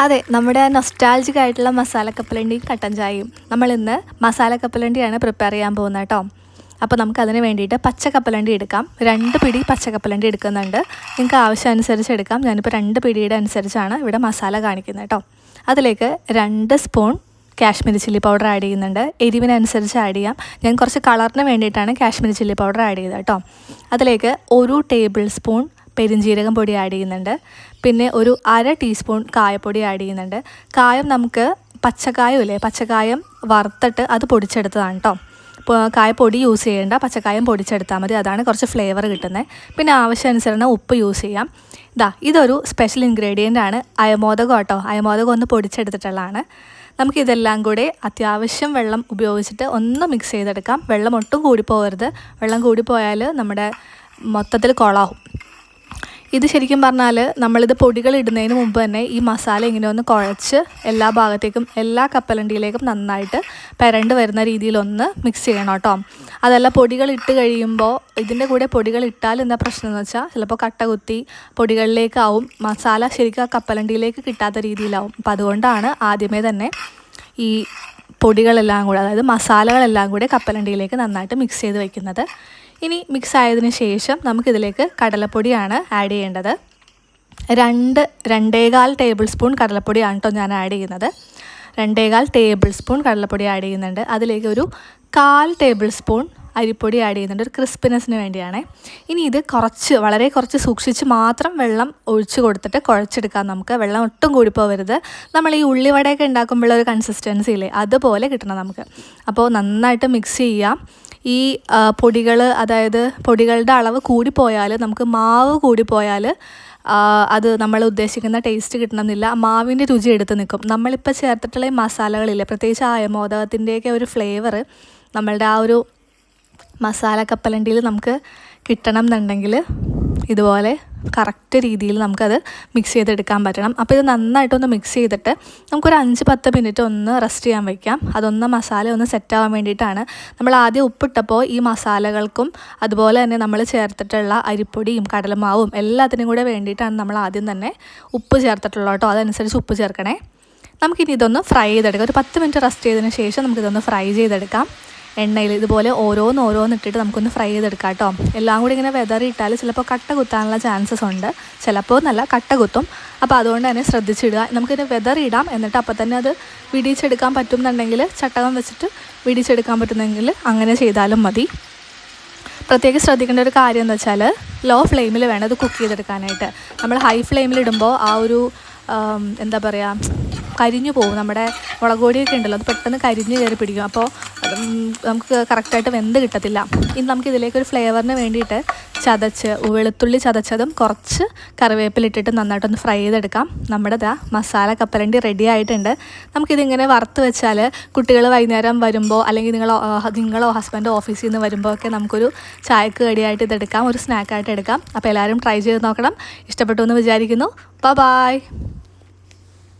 അതെ നമ്മുടെ നൊസ്റ്റാൾജിക് ആയിട്ടുള്ള മസാല കപ്പലണ്ടിയും കട്ടൻ ചായയും. നമ്മൾ ഇന്ന് മസാല കപ്പലണ്ടിയാണ് പ്രിപ്പയർ ചെയ്യാൻ പോകുന്നത് കേട്ടോ. അപ്പോൾ നമുക്ക് അതിന് വേണ്ടിയിട്ട് പച്ച കപ്പലണ്ടി എടുക്കാം. രണ്ട് പിടി പച്ച കപ്പലണ്ടി എടുക്കുന്നുണ്ട്. നിങ്ങൾക്ക് ആവശ്യം അനുസരിച്ച് എടുക്കാം. ഞാനിപ്പോൾ രണ്ട് പിടിയുടെ അനുസരിച്ചാണ് ഇവിടെ മസാല കാണിക്കുന്നത് കേട്ടോ. അതിലേക്ക് രണ്ട് spoon Kashmiri chilli powder add ചെയ്യുന്നുണ്ട്. എരിവിനനുസരിച്ച് ആഡ് ചെയ്യാം. ഞാൻ കുറച്ച് കളറിന് വേണ്ടിയിട്ടാണ് കാശ്മീരി ചില്ലി പൗഡർ ആഡ് ചെയ്തത് കേട്ടോ. അതിലേക്ക് ഒരു ടേബിൾ സ്പൂൺ പെരിഞ്ജീരകം പൊടി ആഡ് ചെയ്യുന്നുണ്ട്. പിന്നെ ഒരു അര ടീസ്പൂൺ കായപ്പൊടി ആഡ് ചെയ്യുന്നുണ്ട്. കായം നമുക്ക് പച്ചക്കായം ഇല്ലേ പച്ചക്കായം വറുത്തിട്ട് അത് പൊടിച്ചെടുത്തതാണ് കേട്ടോ കായപ്പൊടി യൂസ് ചെയ്യേണ്ട. പച്ചക്കായം പൊടിച്ചെടുത്താൽ മതി. അതാണ് കുറച്ച് ഫ്ലേവർ കിട്ടുന്നത് പിന്നെ ആവശ്യാനുസരണം ഉപ്പ് യൂസ് ചെയ്യാം. ഇതാ ഇതൊരു സ്പെഷ്യൽ ഇൻഗ്രീഡിയന്റ് ആണ്. അയമോദകം കേട്ടോ അയമോദകം ഒന്ന് പൊടിച്ചെടുത്തിട്ടുള്ളതാണ്. നമുക്കിതെല്ലാം കൂടെ അത്യാവശ്യം വെള്ളം ഉപയോഗിച്ചിട്ട് ഒന്ന് മിക്സ് ചെയ്തെടുക്കാം. വെള്ളം ഒട്ടും കൂടിപ്പോകരുത് വെള്ളം കൂടിപ്പോയാൽ നമ്മുടെ മൊത്തത്തിൽ കുളമാവും ഇത് ശരിക്കും പറഞ്ഞാൽ നമ്മളിത് പൊടികൾ ഇടുന്നതിന് മുമ്പ് തന്നെ ഈ മസാല ഇങ്ങനെ ഒന്ന് കുഴച്ച് എല്ലാ ഭാഗത്തേക്കും എല്ലാ കപ്പലണ്ടിയിലേക്കും നന്നായിട്ട് പെരണ്ട് വരുന്ന രീതിയിലൊന്ന് മിക്സ് ചെയ്യണം കേട്ടോ. അതല്ല പൊടികൾ ഇട്ട് കഴിയുമ്പോൾ ഇതിന്റെ കൂടെ പൊടികൾ ഇട്ടാൽ എന്താ പ്രശ്നം എന്ന് വെച്ചാൽ ചിലപ്പോൾ കട്ട കുത്തി പൊടികളിലേക്കാവും മസാല ശരിക്കും ആ കപ്പലണ്ടിയിലേക്ക് കിട്ടാത്ത രീതിയിലാവും. അപ്പോൾ അതുകൊണ്ടാണ് ആദ്യമേ തന്നെ ഈ പൊടികളെല്ലാം കൂടെ അതായത് മസാലകളെല്ലാം കൂടെ കപ്പലണ്ടിയിലേക്ക് നന്നായിട്ട് മിക്സ് ചെയ്ത് വയ്ക്കുന്നത് ഇനി മിക്സ് ആയതിന് ശേഷം നമുക്കിതിലേക്ക് കടലപ്പൊടിയാണ് ആഡ് ചെയ്യേണ്ടത്. രണ്ട് രണ്ടേകാൽ ടേബിൾ സ്പൂൺ കടലപ്പൊടിയാണ് കേട്ടോ ഞാൻ ആഡ് ചെയ്യുന്നത്. രണ്ടേകാൽ ടേബിൾ സ്പൂൺ കടലപ്പൊടി ആഡ് ചെയ്യുന്നുണ്ട്. അതിലേക്ക് ഒരു കാൽ ടേബിൾ സ്പൂൺ അരിപ്പൊടി ആഡ് ചെയ്യുന്നുണ്ട്. ഒരു ക്രിസ്പിനെസ്സിന് വേണ്ടിയാണ്. ഇനി ഇത് കുറച്ച് വളരെ കുറച്ച് സൂക്ഷിച്ച് മാത്രം വെള്ളം ഒഴിച്ച് കൊടുത്തിട്ട് കുഴച്ചെടുക്കാം നമുക്ക്. വെള്ളം ഒട്ടും കൂടി പോകരുത് നമ്മൾ ഈ ഉള്ളിവടയൊക്കെ ഉണ്ടാക്കുമ്പോഴുള്ള ഒരു കൺസിസ്റ്റൻസി ഇല്ലേ? അതുപോലെ കിട്ടണം നമുക്ക്. അപ്പോൾ നന്നായിട്ട് മിക്സ് ചെയ്യാം. ഈ പൊടികൾ അതായത് പൊടികളുടെ അളവ് കൂടിപ്പോയാൽ നമുക്ക് മാവ് കൂടിപ്പോയാൽ അത് നമ്മൾ ഉദ്ദേശിക്കുന്ന ടേസ്റ്റ് കിട്ടണമെന്നില്ല. മാവിന്റെ രുചി എടുത്ത് നിൽക്കും. നമ്മളിപ്പോൾ ചേർത്തിട്ടുള്ള ഈ മസാലകളില്ലേ പ്രത്യേകിച്ച് ആയമോദകത്തിന്റെയൊക്കെ മോദകത്തിന്റെയൊക്കെ ഒരു ഫ്ലേവർ നമ്മളുടെ ആ ഒരു മസാല കപ്പലണ്ടിയിൽ നമുക്ക് കിട്ടണം എന്നുണ്ടെങ്കിൽ ഇതുപോലെ കറക്റ്റ് രീതിയിൽ നമുക്കത് മിക്സ് ചെയ്തെടുക്കാൻ പറ്റണം. അപ്പോൾ ഇത് നന്നായിട്ടൊന്ന് മിക്സ് ചെയ്തിട്ട് നമുക്കൊരു അഞ്ച് പത്ത് മിനിറ്റ് ഒന്ന് റെസ്റ്റ് ചെയ്യാൻ വയ്ക്കാം അതൊന്ന് മസാല ഒന്ന് സെറ്റ് ആവാൻ വേണ്ടിയിട്ടാണ്. നമ്മൾ ആദ്യം ഉപ്പിട്ടപ്പോൾ ഈ മസാലകൾക്കും അതുപോലെ തന്നെ നമ്മൾ ചേർത്തിട്ടുള്ള അരിപ്പൊടിയും കടലമാവും എല്ലാത്തിനും കൂടെ വേണ്ടിയിട്ടാണ് നമ്മൾ ആദ്യം തന്നെ ഉപ്പ് ചേർത്തിട്ടുള്ളത് കേട്ടോ. അതനുസരിച്ച് ഉപ്പ് ചേർക്കണേ. നമുക്കിനി ഇതൊന്ന് ഫ്രൈ ചെയ്തെടുക്കാം. ഒരു പത്ത് മിനിറ്റ് റെസ്റ്റ് ചെയ്തതിന് ശേഷം നമുക്കിതൊന്ന് ഫ്രൈ ചെയ്തെടുക്കാം. എണ്ണയിൽ ഇതുപോലെ ഓരോന്ന് ഓരോന്ന് ഇട്ടിട്ട് നമുക്കൊന്ന് ഫ്രൈ ചെയ്തെടുക്കാം കേട്ടോ എല്ലാം കൂടി ഇങ്ങനെ വെതറിയിട്ടാൽ ചിലപ്പോൾ കട്ട കുത്താനുള്ള ചാൻസസ് ഉണ്ട്. ചിലപ്പോൾ നല്ല കട്ട കുത്തും. അപ്പോൾ അതുകൊണ്ട് തന്നെ ശ്രദ്ധിച്ചിടുക. നമുക്കിത് വെതറിയിടാം എന്നിട്ട് അപ്പോൾ തന്നെ അത് വിടിച്ചെടുക്കാൻ പറ്റും എന്നുണ്ടെങ്കിൽ ചട്ടകം വെച്ചിട്ട് വിടിച്ചെടുക്കാൻ പറ്റുന്നെങ്കിൽ അങ്ങനെ ചെയ്താലും മതി. പ്രത്യേകിച്ച് ശ്രദ്ധിക്കേണ്ട ഒരു കാര്യം എന്ന് വെച്ചാൽ ലോ ഫ്ലെയിമിൽ വേണം അത് കുക്ക് ചെയ്തെടുക്കാനായിട്ട്. നമ്മൾ ഹൈ ഫ്ലെയിമിൽ ഇടുമ്പോൾ ആ ഒരു എന്താ പറയുക കരിഞ്ഞു പോകും. നമ്മുടെ മുളകുപൊടിയൊക്കെ ഉണ്ടല്ലോ അത് പെട്ടെന്ന് കരിഞ്ഞു കയറി പിടിക്കും. അപ്പോൾ നമുക്ക് കറക്റ്റായിട്ട് വെന്ത് കിട്ടത്തില്ല. ഇനി നമുക്ക് ഇതിലേക്ക് ഒരു ഫ്ലേവറിന് വേണ്ടിയിട്ട് ചതച്ച് വെളുത്തുള്ളി ചതച്ചതും കുറച്ച് കറിവേപ്പിലിട്ടിട്ട് നന്നായിട്ടൊന്ന് ഫ്രൈ ചെയ്തെടുക്കാം. നമ്മുടെ ഇതാ മസാല കപ്പലണ്ടി റെഡി ആയിട്ടുണ്ട്. നമുക്കിതിങ്ങനെ വറുത്ത് വെച്ചാൽ കുട്ടികൾ വൈകുന്നേരം വരുമ്പോൾ അല്ലെങ്കിൽ നിങ്ങൾ നിങ്ങളോ ഹസ്ബൻഡോ ഓഫീസിൽ നിന്ന് വരുമ്പോൾ ഒക്കെ നമുക്കൊരു ചായക്ക് കടിയായിട്ട് ഇതെടുക്കാം ഒരു സ്നാക്കായിട്ട് എടുക്കാം. അപ്പോൾ എല്ലാവരും ട്രൈ ചെയ്ത് നോക്കണം. ഇഷ്ടപ്പെട്ടു എന്ന് വിചാരിക്കുന്നു. ബൈ